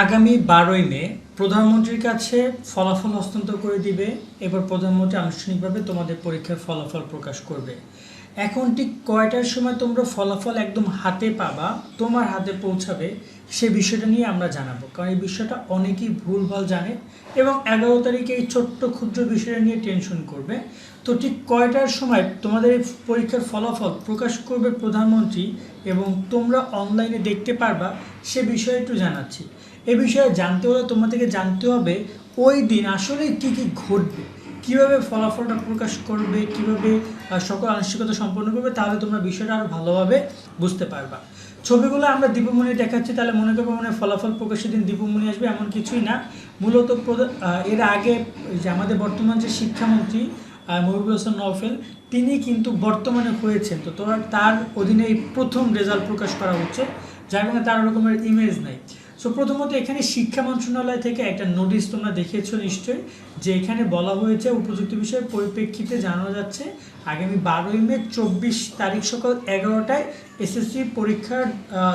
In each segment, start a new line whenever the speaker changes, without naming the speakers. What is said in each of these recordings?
আগামী বারোই মে প্রধানমন্ত্রীর কাছে ফলাফল হস্তান্তর করে দিবে। এবার প্রধানমন্ত্রী আনুষ্ঠানিকভাবে তোমাদের পরীক্ষার ফলাফল প্রকাশ করবে। এখন ঠিক কয়টার সময় তোমরা ফলাফল একদম হাতে পাবা, তোমার হাতে পৌঁছাবে, সে বিষয়টা নিয়ে আমরা জানাব। কারণ এই বিষয়টা অনেকেই ভুলভাল জানে এবং এগারো তারিখে এই ছোট্ট ক্ষুদ্র বিষয়টা নিয়ে টেনশন করবে। তো ঠিক কয়টার সময় তোমাদের এই পরীক্ষার ফলাফল প্রকাশ করবে প্রধানমন্ত্রী এবং তোমরা অনলাইনে দেখতে পারবা, সে বিষয়ে একটু জানাচ্ছি। এ বিষয়ে জানতে হলে তোমাদেরকে জানতে হবে, ওই দিন আসলে কী কী ঘটবে? কীভাবে ফলাফলটা প্রকাশ করবে? কীভাবে সকল আনুষ্ঠানিকতা সম্পন্ন করবে? তাহলে তোমরা বিষয়টা আরও ভালোভাবে বুঝতে পারবা। ছবিগুলো আমরা দীপমণি দেখাচ্ছি, তাহলে মনে করব মানে ফলাফল প্রকাশের দিন দীপমণি আসবে এমন কিছুই না। মূলত এর আগে যে আমাদের বর্তমান যে শিক্ষামন্ত্রী মহিবুল হোসেন নওফেল, তিনি কিন্তু বর্তমানে হয়েছেন। তো তোরা, তার অধীনে প্রথম রেজাল্ট প্রকাশ করা হচ্ছে, যার কারণে তার রকমের ইমেজ নাই। সো প্রথমত এখানে শিক্ষা মন্ত্রণালয় থেকে একটা নোটিশ তোমরা দেখেছ নিশ্চয়ই, যে এখানে বলা হয়েছে উপযুক্ত বিষয়ের পরিপ্রেক্ষিতে জানা যাচ্ছে আগামী বারোই মে চব্বিশ তারিখ সকাল এগারোটায় এসএসসি পরীক্ষার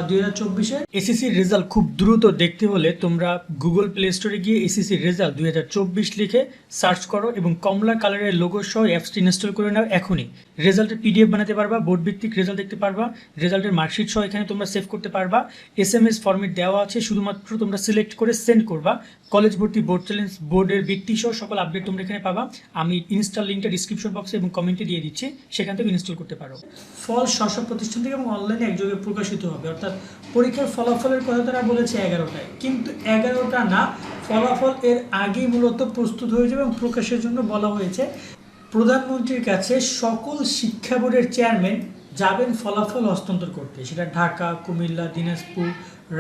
দুই হাজার চব্বিশের। এসএসসির রেজাল্ট খুব দ্রুত দেখতে হলে তোমরা গুগল প্লে স্টোরে গিয়ে এসএসসির রেজাল্ট দুই হাজার চব্বিশ লিখে সার্চ করো এবং কমলা কালারের লোগো সহ অ্যাপসটি ইনস্টল করে নাও এখনই। রেজাল্টের পিডিএফ বানাতে পারবা বোর্ড ভিত্তিক রেজাল্ট দেখতে পারবা, রেজাল্টের মার্কশিট সহ এখানে তোমরা সেভ করতে পারবা। এস এম এস ফর্মেট দেওয়া আছে, শুধুমাত্র তোমরা সিলেক্ট করে সেন্ড করবা। কলেজ ভর্তি বোর্ড চ্যালেঞ্জ বোর্ডের ভিত্তি সহ সকল আপডেট তোমরা এখানে পাবা। আমি ইনস্টল লিঙ্কটা ডিসক্রিপশন বক্সে এবং কমেন্টে দিয়ে দিচ্ছি, সেখান থেকে ইনস্টল করতে পারো। ফল স্ব প্রতিষ্ঠান থেকে এবং অনলাইনে একযোগে প্রকাশিত হবে। অর্থাৎ পরীক্ষার ফলাফলের কথা তারা বলেছে এগারোটায়। কিন্তু এগারোটা না, ফলাফল এর আগেই মূলত প্রস্তুত হয়ে যাবে এবং প্রকাশের জন্য বলা হয়েছে। প্রধানমন্ত্রীর কাছে সকল শিক্ষা বোর্ডের চেয়ারম্যান যাবেন ফলাফল হস্তান্তর করতে। সেটা ঢাকা, কুমিল্লা, দিনাজপুর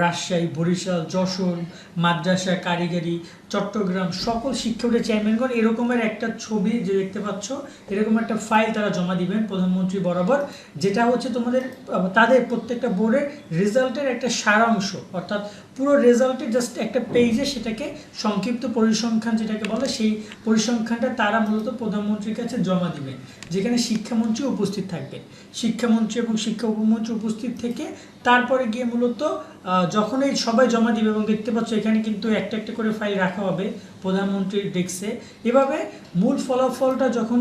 রাজশাহী, বরিশাল, যশোর, মাদ্রাসা, কারিগরি, চট্টগ্রাম, সকল শিক্ষা বোর্ডের চেয়ারম্যানগণ এরকমের একটা ছবি যে দেখতে পাচ্ছ, এরকম একটা ফাইল তারা জমা দিবেন প্রধানমন্ত্রী বরাবর, যেটা হচ্ছে তোমাদের তাদের প্রত্যেকটা বোর্ডের রেজাল্টের একটা সারাংশ। অর্থাৎ পুরো রেজাল্টের জাস্ট একটা পেজে সেটাকে সংক্ষিপ্ত পরিসংখ্যান যেটাকে বলে, সেই পরিসংখ্যানটা তারা মূলত প্রধানমন্ত্রীর কাছে জমা দিবেন, যেখানে শিক্ষামন্ত্রী উপস্থিত থাকবে শিক্ষামন্ত্রী এবং শিক্ষা উপমন্ত্রী উপস্থিত থেকে তারপরে গিয়ে মূলত যখন এই সবাই জমা দিবে এবং দেখতে পাচ্ছ এখানে কিন্তু একটা একটা করে ফাইল রাখা হবে প্রধানমন্ত্রীর ডেস্কে এভাবে মূল ফলাফলটা যখন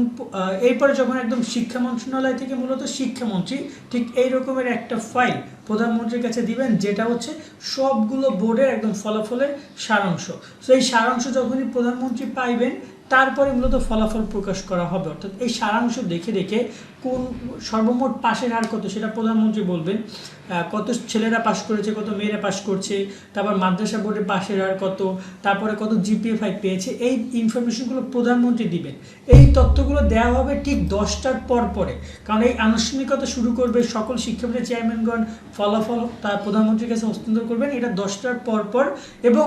এরপরে যখন একদম শিক্ষা মন্ত্রণালয় থেকে মূলত শিক্ষামন্ত্রী, ঠিক এই রকমের একটা ফাইল প্রধানমন্ত্রীর কাছে দিবেন, যেটা হচ্ছে সবগুলো বোর্ডের একদম ফলাফলের সারাংশ। তো এই সারাংশ যখনই প্রধানমন্ত্রী পাইবেন তারপরে মূলত ফলাফল প্রকাশ করা হবে। অর্থাৎ এই সারাংশ দেখে দেখে কোন সর্বমোট পাশের হার কত সেটা প্রধানমন্ত্রী বলবেন। কত ছেলেরা পাশ করেছে, কত মেয়েরা পাশ করছে, তারপর মাদ্রাসা বোর্ডের পাশের হার কত, তারপরে কত জিপিএ ফাইভ পেয়েছে, এই ইনফরমেশনগুলো প্রধানমন্ত্রী দিবেন। এই তথ্যগুলো দেওয়া হবে ঠিক দশটার পর পরে। কারণ এই আনুষ্ঠানিকতা শুরু করবে সকল শিক্ষা বোর্ডের চেয়ারম্যানগণ ফলাফল তার প্রধানমন্ত্রীর কাছে হস্তান্তর করবেন, এটা দশটার পর পর। এবং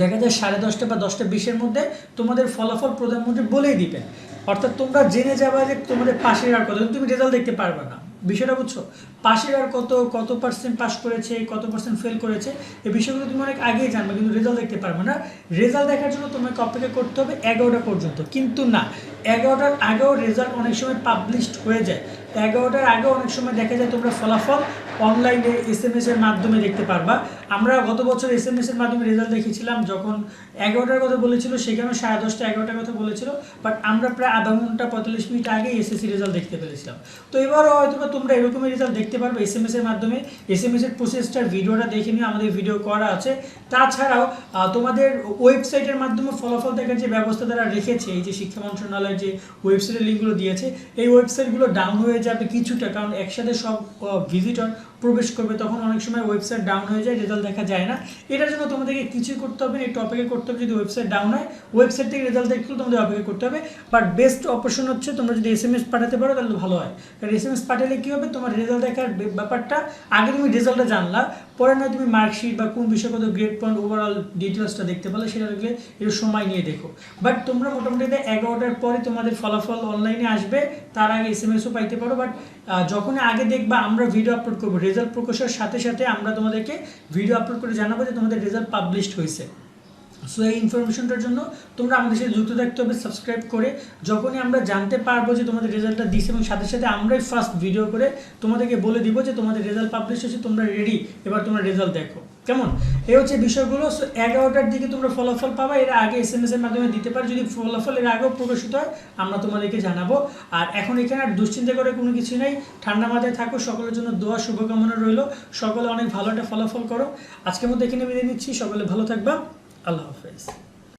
দেখা যায় সাড়ে দশটা বা দশটা বিশের মধ্যে তোমাদের ফলাফল প্রধানমন্ত্রী বলেই দিবেন। অর্থাৎ তোমরা জেনে যাবে যে তোমাদের পাশের আর কত তুমি রেজাল্ট দেখতে পারবে না। বিষয়টা বুঝছ? পাশের আর কত কত পার্সেন্ট পাস করেছে, কত পার্সেন্ট ফেল করেছে, এই বিষয়গুলো তুমি অনেক আগেই জানবে, কিন্তু রেজাল্ট দেখতে পারবে না। রেজাল্ট দেখার জন্য তোমাকে অপেক্ষা করতে হবে এগারোটা পর্যন্ত। কিন্তু না, এগারোটার আগেও রেজাল্ট অনেক সময় পাবলিশড হয়ে যায়। এগারোটার আগেও অনেক সময় দেখা যায় তোমরা ফলাফল অনলাইনে এস এম এস এর মাধ্যমে দেখতে পারবা। আমরা গত বছর এস এম এর মাধ্যমে রেজাল্ট দেখেছিলাম যখন এগারোটার কথা বলেছিল, সেখানেও সাড়ে দশটা, এগারোটার কথা বলেছিল বাট আমরা প্রায় আধা ঘণ্টা, পঁয়তাল্লিশ মিনিট আগে এসএসসি রেজাল্ট দেখতে পেরেছিলাম। তো এবারও হয়তো তোমরা এরকমই রেজাল্ট দেখতে পারবে এস এম এস এর মাধ্যমে। এস এম এর প্রসেসটার ভিডিওটা দেখে নিয়ে আমাদের ভিডিও করা আছে। তাছাড়াও তোমাদের ওয়েবসাইটের মাধ্যমে ফলাফল দেখার যে ব্যবস্থা তারা রেখেছে, এই যে শিক্ষা মন্ত্রণালয়ের যে ওয়েবসাইটের লিঙ্কগুলো দিয়েছে, এই ওয়েবসাইটগুলো ডাউন হয়ে যাবে কিছুটা, কারণ একসাথে সব ভিজিটর প্রবেশ করবে, তখন অনেক সময় ওয়েবসাইট ডাউন হয়ে যায় রেজাল্ট দেখা যায় না। এটার জন্য তোমাদেরকে কিছুই করতে হবে? এই টপিকে করতে হবে যদি ওয়েবসাইট ডাউন হয় ওয়েবসাইট থেকে রেজাল্ট দেখলেও তোমাদের অপেক্ষা করতে হবে। বাট বেস্ট অপশন হচ্ছে তোমরা যদি এস এম এস পাঠাতে পারো, তাহলে ভালো হয়। কারণ এস এম এস পাঠালে কী হবে? তোমার রেজাল্ট দেখার ব্যাপারটা, আগে তুমি রেজাল্টটা জানলা। পরে নয় তুমি মার্কশিট বা কোন বিষয়গত গ্রেড পয়েন্ট ওভারঅল ডিটেলসটা দেখতে পারলে সেটা দেখলে একটু সময় নিয়ে দেখো। বাট তোমরা মোটামুটি এগারোটার পরে তোমাদের ফলাফল অনলাইনে আসবে, তার আগে এস এম এসও পাইতে পারো। বাট যখন আগে দেখবা, আমরা ভিডিও আপলোড করব। রেজাল্ট প্রকাশের সাথে সাথে আমরা তোমাদেরকে ভিডিও আপলোড করে জানাব যে তোমাদের রেজাল্ট পাবলিশড হয়েছে। সো এই ইনফরমেশনটার জন্য তোমরা আমাদের সাথে যুক্ত থাকতে হবে সাবস্ক্রাইব করে। যখনই আমরা জানতে পারব যে তোমাদের রেজাল্টটা দিছে এবং সাথে সাথে আমরাই ফার্স্ট ভিডিও করে তোমাদেরকে বলে দিব যে তোমাদের রেজাল্ট পাবলিশ হয়েছে, তোমরা রেডি এবার তোমরা রেজাল্ট দেখো। কেমন? এই হচ্ছে বিষয়গুলো। সো এগারোটার দিকে তোমরা ফলাফল পাবা। এর আগে এস এম এস এর মাধ্যমে দিতে পারো। যদি ফলাফল এর আগেও প্রকাশিত হয়, আমরা তোমাদেরকে জানাব। আর এখন এখানে আর দুশ্চিন্তা করে কোনো কিছু নেই। ঠান্ডা মাথায় থাকো। সকলের জন্য দোয়া, শুভকামনা রইল। সকলে অনেক ভালো একটা ফলাফল করো। আজকের মধ্যে এখানে বিদায় নিচ্ছি। সকলে ভালো থাকবা। আল্লাহ হাফেজ।